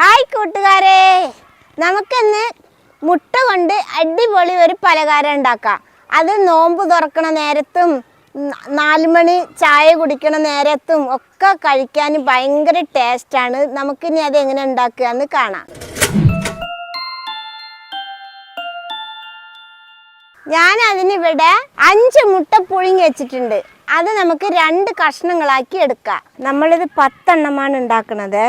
Hi കൂട്ടുകാരെ. നമുക്കിന്ന് മുട്ട കൊണ്ട് അടിപൊളി ഒരു പലഹാരം ഉണ്ടാക്കാം. അത് നോമ്പ് തുറക്കണ നേരത്തും മണി ചായ കുടിക്കണ നേരത്തും ഒക്കെ കഴിക്കാൻ ഭയങ്കര ടേസ്റ്റാണ് നമുക്കിനി അത് എങ്ങനെ ഉണ്ടാക്കുക എന്ന് കാണാം. ഞാൻ അതിനിവിടെ അഞ്ച് മുട്ട പുഴുങ്ങി വെച്ചിട്ടുണ്ട്. അത് നമുക്ക് രണ്ട് കഷ്ണങ്ങളാക്കി എടുക്കാം. നമ്മളിത് പത്തെണ്ണമാണ് ഉണ്ടാക്കുന്നത്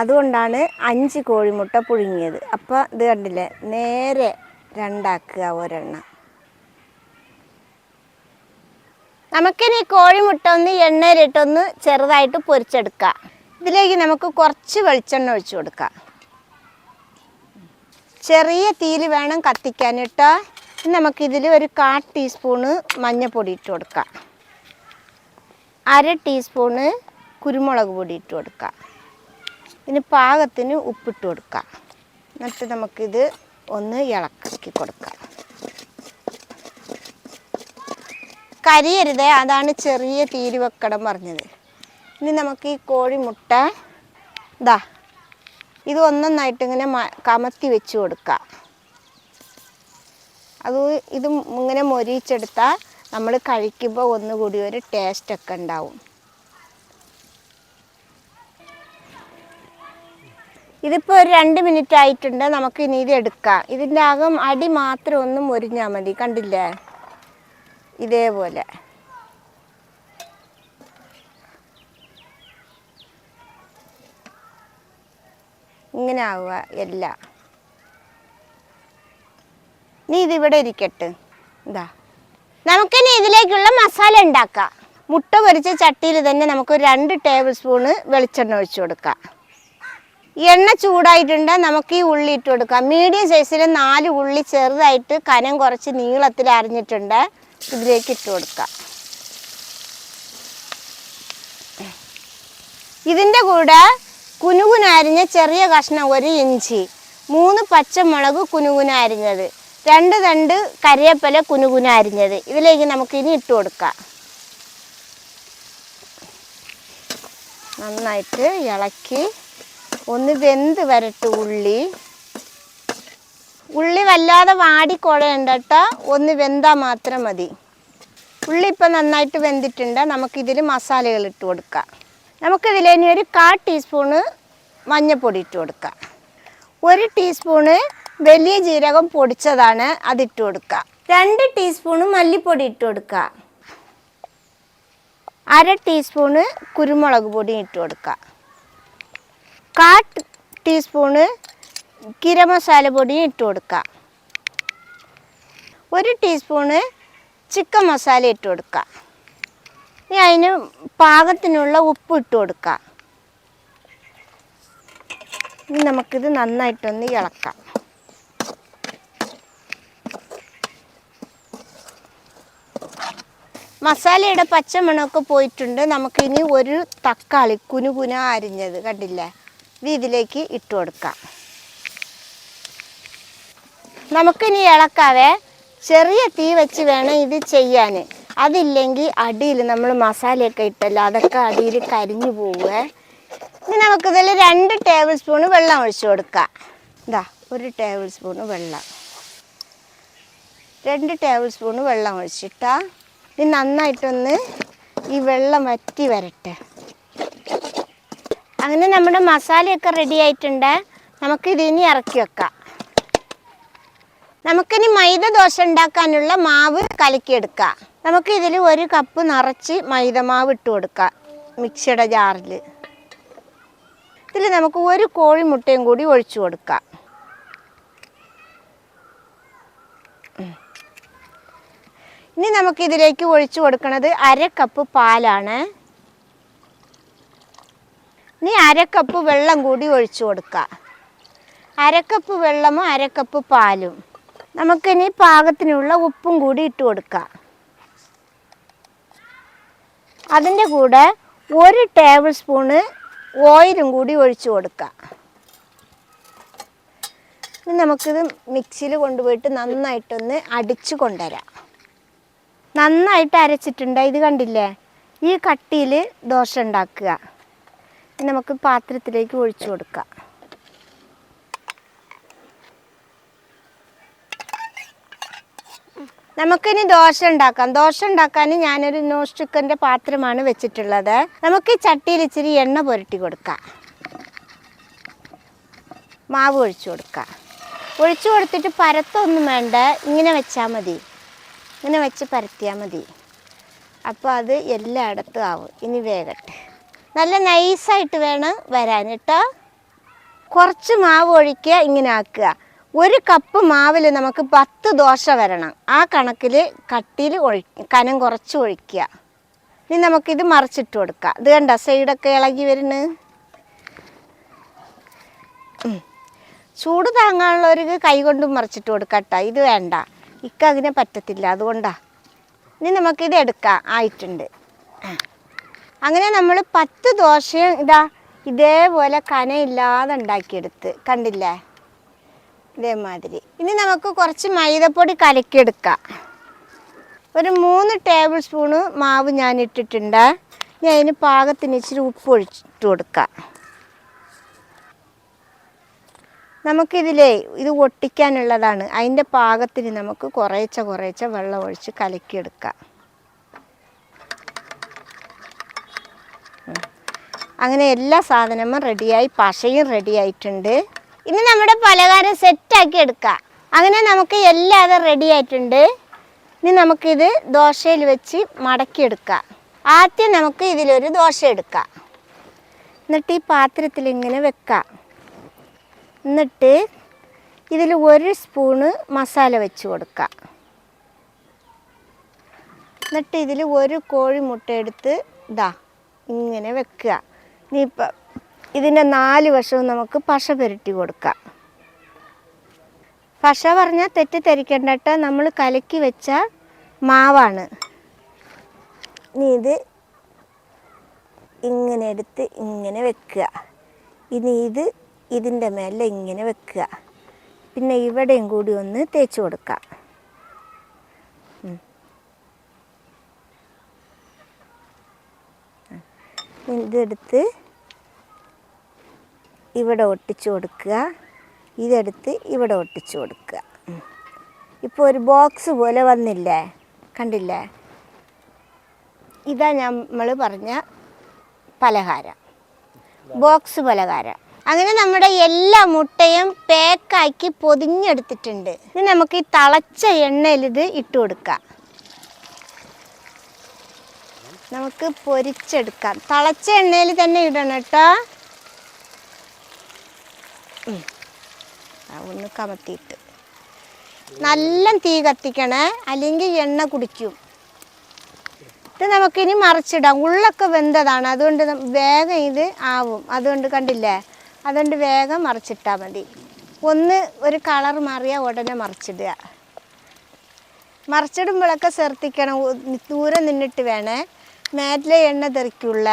അതുകൊണ്ടാണ് അഞ്ച് കോഴിമുട്ട പുഴുങ്ങിയത്. അപ്പോൾ ഇത് കണ്ടില്ലേ? നേരെ രണ്ടാക്കുക ഒരെണ്ണം. നമുക്കിനി കോഴിമുട്ട ഒന്ന് എണ്ണയിലിട്ടൊന്ന് ചെറുതായിട്ട് പൊരിച്ചെടുക്കാം. ഇതിലേക്ക് നമുക്ക് കുറച്ച് വെളിച്ചെണ്ണ ഒഴിച്ചു കൊടുക്കാം. ചെറിയ തീയിൽ വേണം കത്തിക്കാൻ കേട്ടോ. നമുക്കിതിൽ ഒരു കാ ടീസ്പൂണ് മഞ്ഞൾപ്പൊടി ഇട്ട് കൊടുക്കാം. അര ടീസ്പൂണ് കുരുമുളക് പൊടി ഇട്ട് കൊടുക്കാം. ഇനി പാകത്തിന് ഉപ്പിട്ട് കൊടുക്കാം. എന്നിട്ട് നമുക്കിത് ഒന്ന് ഇളക്കി കൊടുക്കാം. കരിയരുത് അതാണ് ചെറിയ തീര് വെക്കടം പറഞ്ഞത്. ഇനി നമുക്ക് ഈ കോഴിമുട്ട ഇതാ ഇത് ഒന്നൊന്നായിട്ട് ഇങ്ങനെ കമത്തി വെച്ച് കൊടുക്കാം. അത് ഇത് ഇങ്ങനെ മൊരിച്ചെടുത്താൽ നമ്മൾ കഴിക്കുമ്പോൾ ഒന്നുകൂടി ഒരു ടേസ്റ്റൊക്കെ ഉണ്ടാവും. ഇതിപ്പോൾ ഒരു രണ്ട് മിനിറ്റ് ആയിട്ടുണ്ട് നമുക്ക് ഇനി ഇത് എടുക്കാം. ഇതിന്റെ അകം അടി മാത്രം ഒന്നും മുരിഞ്ഞാൽ മതി കണ്ടില്ലേ? ഇതേപോലെ. ഇങ്ങനെ ആവുക എല്ലാം. നീ ഇതിവിടെ ഇരിക്കട്ടെ. ഇതാ. നമുക്കിനി ഇതിലേക്കുള്ള മസാല ഉണ്ടാക്കാം. മുട്ട പൊരിച്ച ചട്ടിയിൽ തന്നെ നമുക്ക് രണ്ട് ടേബിൾ സ്പൂണ് വെളിച്ചെണ്ണ ഒഴിച്ചു കൊടുക്കാം. എണ്ണ ചൂടായിട്ടുണ്ട് നമുക്ക് ഈ ഉള്ളി ഇട്ട് കൊടുക്കാം. മീഡിയം സൈസിൽ നാല് ഉള്ളി ചെറുതായിട്ട് കനം കുറച്ച് നീളത്തിൽ അരിഞ്ഞിട്ടുണ്ട്. ഇതിലേക്ക് ഇട്ട് കൊടുക്കാം. ഇതിന്റെ കൂടെ കുനുകുന അരിഞ്ഞ ചെറിയ കഷ്ണം ഒരു ഇഞ്ചി മൂന്ന് പച്ചമുളക് കുനുകുന അരിഞ്ഞത് രണ്ട് തണ്ട് കരിയപ്പല കുനുകുന അരിഞ്ഞത്. ഇതിലേക്ക് നമുക്ക് ഇനി ഇട്ട് കൊടുക്കാം. നന്നായിട്ട് ഇളക്കി ഒന്ന് വെന്ത് വരട്ടെ ഉള്ളി? ഉള്ളി വല്ലാതെ വാടിക്കുഴയണ്ട കേട്ടോ ഒന്ന് വെന്താൽ മാത്രം മതി. ഉള്ളി ഇപ്പം നന്നായിട്ട് വെന്തിട്ടുണ്ട്. നമുക്കിതിൽ മസാലകൾ ഇട്ട് കൊടുക്കാം. നമുക്കിതിൽ ഇനി ഒരു കാ ടീസ്പൂണ് മഞ്ഞൾപ്പൊടി ഇട്ട് കൊടുക്കാം. ഒരു ടീസ്പൂണ് വലിയ ജീരകം പൊടിച്ചതാണ് അതിട്ട് കൊടുക്കുക രണ്ട് ടീസ്പൂണ് മല്ലിപ്പൊടി ഇട്ട് കൊടുക്കുക അര ടീസ്പൂണ് കുരുമുളക് പൊടി ഇട്ട് കൊടുക്കുക കാ ടീസ്പൂണ് ഗിര മസാല പൊടിയും ഇട്ട് കൊടുക്കുക. ഒരു ടീസ്പൂണ് ചിക്കൻ മസാല ഇട്ട് കൊടുക്കുക. ഇനി അതിന് പാകത്തിനുള്ള ഉപ്പ് ഇട്ട് കൊടുക്കുക. ഇനി നമുക്കിത് നന്നായിട്ടൊന്ന് ഇളക്കാം. മസാലയുടെ പച്ചമണമൊക്കെ പോയിട്ടുണ്ട്. നമുക്കിനി ഒരു തക്കാളി കുനുകുന അരിഞ്ഞത് കണ്ടില്ലേ? ഇതിലേക്ക് ഇട്ട് കൊടുക്കാം. നമുക്കിനി ഇളക്കാവേ ചെറിയ തീ വെച്ച് വേണം ഇത് ചെയ്യാൻ. അതില്ലെങ്കിൽ അടിയിൽ നമ്മൾ മസാലയൊക്കെ ഇട്ടല്ലോ അതൊക്കെ അടിയിൽ കരിഞ്ഞു പോവേ ഇനി നമുക്കിതിൽ രണ്ട് ടേബിൾ സ്പൂണ് വെള്ളം ഒഴിച്ചു കൊടുക്കാം. ഇതാ ഒരു ടേബിൾ സ്പൂണ് വെള്ളം. രണ്ട് ടേബിൾ സ്പൂണ് വെള്ളം ഒഴിച്ചിട്ടാ. ഇത് നന്നായിട്ടൊന്ന് ഈ വെള്ളം വറ്റി വരട്ടെ. അങ്ങനെ നമ്മുടെ മസാലയൊക്കെ റെഡി ആയിട്ടുണ്ട്. നമുക്ക് ഇതിനി ഇറക്കി വെക്കാം. നമുക്കിനി മൈദ ദോശ ഉണ്ടാക്കാനുള്ള മാവ് കലക്കിയെടുക്കാം. നമുക്ക് ഇതിൽ ഒരു കപ്പ് നിറച്ച് മൈദ മാവ് ഇട്ട് കൊടുക്കാം മിക്സിയുടെ ജാറിൽ ഇതിൽ നമുക്ക് ഒരു കോഴിമുട്ടയും കൂടി ഒഴിച്ചു കൊടുക്കാം. ഇനി നമുക്കിതിലേക്ക് ഒഴിച്ചു കൊടുക്കുന്നത് അര കപ്പ് പാലാണ്. ഇനി അരക്കപ്പ് കപ്പ് വെള്ളം കൂടി ഒഴിച്ചു കൊടുക്കുക അരക്കപ്പ് വെള്ളവും അരക്കപ്പ് പാലും. നമുക്കിനി പാകത്തിനുള്ള ഉപ്പും കൂടി ഇട്ട് കൊടുക്കാം. അതിന്റെ കൂടെ ഒരു ടേബിൾ സ്പൂണ് ഓയിലും കൂടി ഒഴിച്ചു കൊടുക്കുക ഇനി നമുക്കിത് മിക്സിയിൽ കൊണ്ടുപോയിട്ട് നന്നായിട്ടൊന്ന് അടിച്ച് കൊണ്ടുവരാം. നന്നായിട്ട് അരച്ചിട്ടുണ്ട് ഇത് കണ്ടില്ലേ? ഈ കട്ടിയിൽ ദോശ ഉണ്ടാക്കുക. നമുക്ക് പാത്രത്തിലേക്ക് ഒഴിച്ചു കൊടുക്കാം. നമുക്കിനി ദോശ ഉണ്ടാക്കാം. ദോശ ഉണ്ടാക്കാൻ ഞാനൊരു നോൺ സ്റ്റിക്കറിന്റെ പാത്രമാണ് വെച്ചിട്ടുള്ളത്. നമുക്ക് ചട്ടിയിൽ ഇച്ചിരി എണ്ണ പുരട്ടി കൊടുക്കാം. മാവ് ഒഴിച്ചു കൊടുക്കാം. ഒഴിച്ചു കൊടുത്തിട്ട് പരത്തൊന്നും വേണ്ട. ഇങ്ങനെ വെച്ചാൽ മതി. ഇങ്ങനെ വെച്ച് പരത്തിയാൽ മതി. അപ്പോൾ അത് എല്ലായിടത്തും ആവും. ഇനി വേഗട്ടെ നല്ല നൈസായിട്ട് വേണം വരാൻ കേട്ടോ കുറച്ച് മാവ് ഒഴിക്കുക ഇങ്ങനെ ആക്കുക. ഒരു കപ്പ് മാവിൽ നമുക്ക് പത്ത് ദോശ വരണം. ആ കണക്കിൽ കട്ടിയിൽ ഒഴി കനം കുറച്ച് ഒഴിക്കുക. ഇനി നമുക്കിത് മറിച്ചിട്ട് കൊടുക്കാം. ഇത് കണ്ട സൈഡൊക്കെ ഇളകി വരുന്നു. ചൂട് താങ്ങാനുള്ളവർക്ക് കൈ കൊണ്ടും മറിച്ചിട്ട് കൊടുക്കട്ട ഇത് വേണ്ട. ഇക്ക അതിനെ പറ്റത്തില്ല. അതുകൊണ്ടാ. ഇനി നമുക്കിത് എടുക്കാം. ആയിട്ടുണ്ട്. ആ. അങ്ങനെ നമ്മൾ പത്ത് ദോശയും ഇതാ ഇതേപോലെ കനയില്ലാതെ ഉണ്ടാക്കിയെടുത്ത്. കണ്ടില്ലേ? ഇതേമാതിരി. ഇനി നമുക്ക് കുറച്ച് മൈദപ്പൊടി കലക്കിയെടുക്കാം. ഒരു മൂന്ന് ടേബിൾ സ്പൂണ് മാവ് ഞാൻ ഇട്ടിട്ടുണ്ട്. ഞാൻ അതിന് പാകത്തിന് ഇച്ചിരി ഉപ്പ് ഒഴിച്ചിട്ട് കൊടുക്കാം. നമുക്കിതിലേ ഇത് ഒട്ടിക്കാനുള്ളതാണ്. അതിന്റെ പാകത്തിന് നമുക്ക് കുറേച്ച കുറേച്ച വെള്ളം ഒഴിച്ച് കലക്കിയെടുക്കാം. അങ്ങനെ എല്ലാ സാധനവും റെഡിയായി പശയും റെഡിയായിട്ടുണ്ട് ഇനി നമ്മുടെ പലഹാരം സെറ്റാക്കി എടുക്കാം. അങ്ങനെ നമുക്ക് എല്ലാം റെഡി ആയിട്ടുണ്ട്. ഇനി നമുക്കിത് ദോശയിൽ വെച്ച് മടക്കിയെടുക്കാം. ആദ്യം നമുക്ക് ഇതിലൊരു ദോശ എടുക്കാം. എന്നിട്ട് ഈ പാത്രത്തിൽ ഇങ്ങനെ വെക്കാം. എന്നിട്ട് ഇതിൽ ഒരു സ്പൂണ് മസാല വെച്ച് കൊടുക്കാം. എന്നിട്ട് ഇതിൽ ഒരു കോഴിമുട്ട എടുത്ത് ഇതാ ഇങ്ങനെ വെക്കുക. ഇനിയിപ്പം ഇതിന്റെ നാല് വശവും നമുക്ക് പശ പുരട്ടി കൊടുക്കാം. പശ പറഞ്ഞാൽ തെറ്റിദ്ധരിക്കേണ്ട കേട്ടോ നമ്മൾ കലക്കി വെച്ച മാവാണ്. ഇനി ഇത് ഇങ്ങനെ എടുത്ത് ഇങ്ങനെ വെക്കുക. ഇനി ഇത് ഇതിന്റെ മേലെ ഇങ്ങനെ വെക്കുക. പിന്നെ ഇവിടെയും കൂടി ഒന്ന് തേച്ച് കൊടുക്കാം. ഇതെടുത്ത് ഇവിടെ ഒട്ടിച്ചു കൊടുക്കുക. ഇതെടുത്ത് ഇവിടെ ഒട്ടിച്ചു കൊടുക്കുക. ഇപ്പോൾ ഒരു ബോക്സ് പോലെ വന്നില്ലേ? കണ്ടില്ലേ? ഇതാ നമ്മൾ പറഞ്ഞ പലഹാരം. ബോക്സ് പലഹാരം. അങ്ങനെ നമ്മുടെ എല്ലാ മുട്ടയും പാക്കാക്കി പൊതിഞ്ഞെടുത്തിട്ടുണ്ട്. ഇനി നമുക്ക് ഈ തളച്ച എണ്ണയിൽ ഇത് ഇട്ട് കൊടുക്കാം. നമുക്ക് പൊരിച്ചെടുക്കാം. തിളച്ച എണ്ണയിൽ തന്നെ ഇടണം കേട്ടോ. ഒന്ന് കമത്തിയിട്ട്. നല്ല തീ കത്തിക്കണേ അല്ലെങ്കിൽ എണ്ണ കുടിക്കും. ഇത് നമുക്കിനി മറിച്ചിടാം. ഉള്ളൊക്കെ വെന്തതാണ്. അതുകൊണ്ട് വേഗം ഇത് ആവും. അതുകൊണ്ട് കണ്ടില്ലേ? അതുകൊണ്ട് വേഗം മറിച്ചിട്ടാൽ മതി. ഒന്ന് ഒരു കളർ മാറിയാൽ ഉടനെ മറിച്ചിടുക. മറിച്ചിടുമ്പോഴൊക്കെ ശ്രദ്ധിക്കണം. ദൂരെ നിന്നിട്ട് വേണേ. മേറ്റിലെ എണ്ണ തെറിക്കുള്ള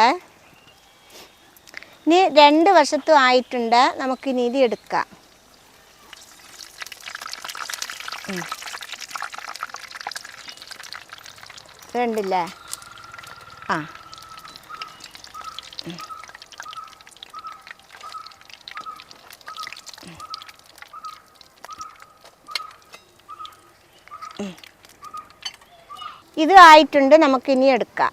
ഇനി രണ്ട് വശത്തും ആയിട്ടുണ്ട്. നമുക്കിനി ഇത് എടുക്കാം. വേണ്ടില്ലേ ആ. ഇത് ആയിട്ടുണ്ട്. നമുക്കിനി എടുക്കാം.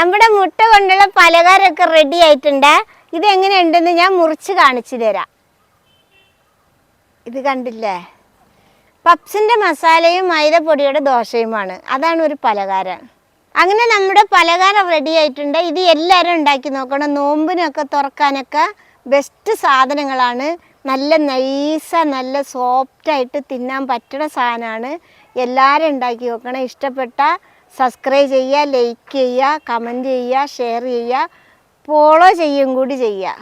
നമ്മുടെ മുട്ട കൊണ്ടുള്ള പലഹാരമൊക്കെ റെഡി ആയിട്ടുണ്ട്. ഇത് എങ്ങനെയുണ്ടെന്ന് ഞാൻ മുറിച്ച് കാണിച്ചു തരാം. ഇത് കണ്ടില്ലേ? പപ്സിന്റെ മസാലയും മൈദപ്പൊടിയുടെ ദോശയുമാണ്. അതാണ് ഒരു പലഹാരം. അങ്ങനെ നമ്മുടെ പലഹാരം റെഡി ആയിട്ടുണ്ട്. ഇത് എല്ലാവരും ഉണ്ടാക്കി നോക്കണം. നോമ്പിനൊക്കെ തുറക്കാനൊക്കെ ബെസ്റ്റ് സാധനങ്ങളാണ്. നല്ല നൈസ നല്ല സോഫ്റ്റായിട്ട് തിന്നാൻ പറ്റുന്ന സാധനമാണ്. എല്ലാവരും ഉണ്ടാക്കി നോക്കണം. ഇഷ്ടപ്പെട്ട സബ്സ്ക്രൈബ് ചെയ്യുക ലൈക്ക് ചെയ്യുക കമന്റ് ചെയ്യുക ഷെയർ ചെയ്യുക ഫോളോ ചെയ്യും കൂടി ചെയ്യുക.